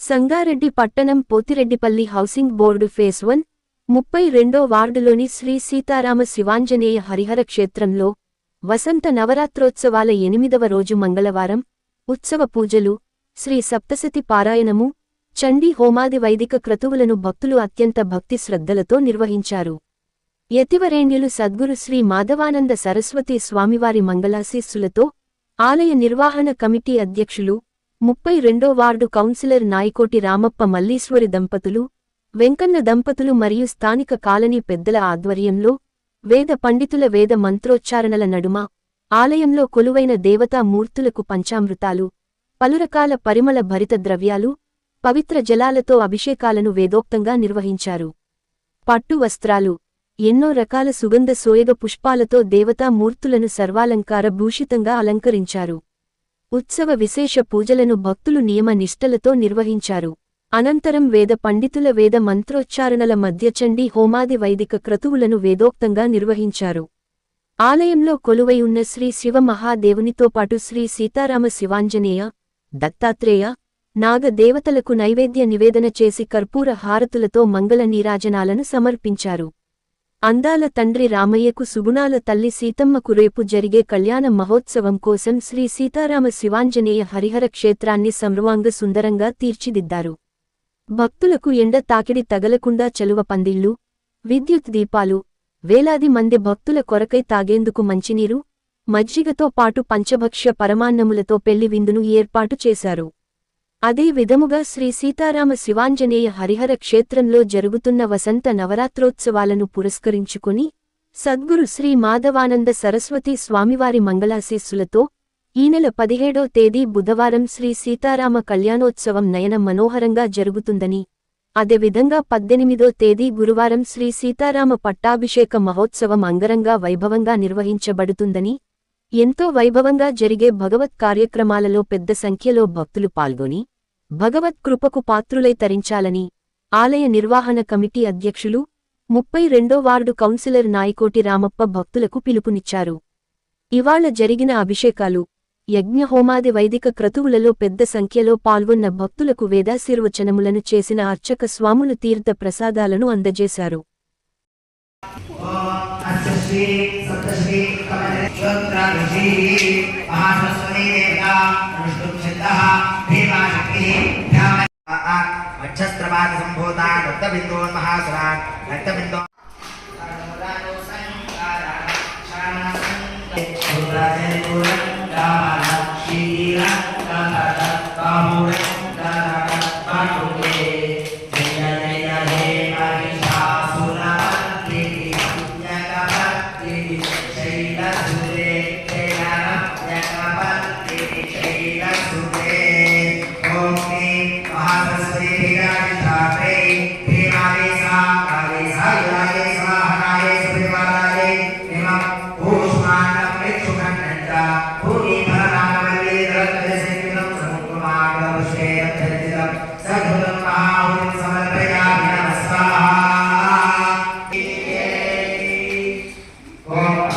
సంగారెడ్డి పట్టణం Pothireddypalli housing board phase one ముప్పై రెండో వార్డులోని శ్రీ సీతారామ శివాంజనేయ హరిహర క్షేత్రంలో వసంత నవరాత్రోత్సవాల ఎనిమిదవ రోజు మంగళవారం ఉత్సవ పూజలు శ్రీ సప్తసతి పారాయణము చండీ హోమాది వైదిక క్రతువులను భక్తులు అత్యంత భక్తి శ్రద్ధలతో నిర్వహించారు. యతివరేణ్యులు సద్గురు శ్రీ మాధవానంద సరస్వతి స్వామివారి మంగళాశీస్సులతో ఆలయ నిర్వహణ కమిటీ అధ్యక్షులు ముప్పై రెండో వార్డు కౌన్సిలర్ నాయకోటి రామప్ప మల్లీశ్వరి దంపతులు వెంకన్న దంపతులు మరియు స్థానిక కాలనీ పెద్దల ఆధ్వర్యంలో వేద పండితుల వేద మంత్రోచ్చారణల నడుమ ఆలయంలో కొలువైన దేవతా మూర్తులకు పంచామృతాలు పలురకాల పరిమళ భరిత ద్రవ్యాలు పవిత్ర జలాలతో అభిషేకాలను వేదోక్తంగా నిర్వహించారు. పట్టు వస్త్రాలు ఎన్నో రకాల సుగంధ సోయగ పుష్పాలతో దేవతామూర్తులను సర్వాలంకార భూషితంగా అలంకరించారు. ఉత్సవ విశేష పూజలను భక్తులు నియమ నిష్టలతో నిర్వహించారు. అనంతరం వేద పండితుల వేద మంత్రోచ్చారణల మధ్య చండీ హోమాది వైదిక క్రతువులను వేదోక్తంగా నిర్వహించారు. ఆలయంలో కొలువై ఉన్న శ్రీ శివ మహాదేవునితో పాటు శ్రీ సీతారామ శివాంజనేయ దత్తాత్రేయ నాగ దేవతలకు నైవేద్య నివేదన చేసి కర్పూర హారతులతో మంగళ నీరాజనాలను సమర్పించారు. అందాల తండ్రి రామయ్యకు సుగుణాల తల్లి సీతమ్మకు రేపు జరిగే కళ్యాణ మహోత్సవం కోసం శ్రీ సీతారామ శివాంజనేయ హరిహర క్షేత్రాన్ని సంర్వాంగ సుందరంగా తీర్చిదిద్దారు. భక్తులకు ఎండ తాకిడి తగలకుండా చలువ పందిళ్ళు విద్యుత్ దీపాలు వేలాది మంది భక్తుల కొరకై తాగేందుకు మంచినీరు మజ్జిగతో పాటు పంచభక్ష్య పరమాన్నములతో పెళ్ళి విందును ఏర్పాటు చేశారు. అదే విధముగా శ్రీ సీతారామ శివాంజనేయ హరిహర క్షేత్రంలో జరుగుతున్న వసంత నవరాత్రోత్సవాలను పురస్కరించుకుని సద్గురు శ్రీ మాధవానంద సరస్వతి స్వామివారి మంగళాశీస్సులతో ఈ నెల పదిహేడో తేదీ బుధవారం శ్రీ సీతారామ కళ్యాణోత్సవం నయన మనోహరంగా జరుగుతుందని అదేవిధంగా పద్దెనిమిదో తేదీ గురువారం శ్రీ సీతారామ పట్టాభిషేక మహోత్సవం అంగరంగా వైభవంగా నిర్వహించబడుతుందని ఎంతో వైభవంగా జరిగే భగవత్ కార్యక్రమాలలో పెద్ద సంఖ్యలో భక్తులు పాల్గొని భగవత్ కృపకు పాత్రులై తరించాలని ఆలయ నిర్వహణ కమిటీ అధ్యక్షులు ముప్పై రెండో వార్డు కౌన్సిలర్ నాయకోటి రామప్ప భక్తులకు పిలుపునిచ్చారు. ఇవాళ జరిగిన అభిషేకాలు యజ్ఞహోమాది వైదిక క్రతువులలో పెద్ద సంఖ్యలో పాల్గొన్న భక్తులకు వేదాశీర్వచనములను చేసిన అర్చక స్వాములు తీర్థ ప్రసాదాలను అందజేశారు. अस्य श्री सप्तश्री कमलेश्वराभिषी महासरस्वती देवता अनुष्ठुप्सिद्धः भीमाशक्तिः वक्षस्त्रपाद सम्भूता रक्तबिन्दोन्महासुरान् रक्तबिन्दो జయ ఓం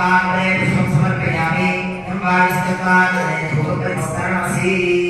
शूलं शङ्खं चक्रं पशुश्चराशं सर्वदेव शरीरेभ्यो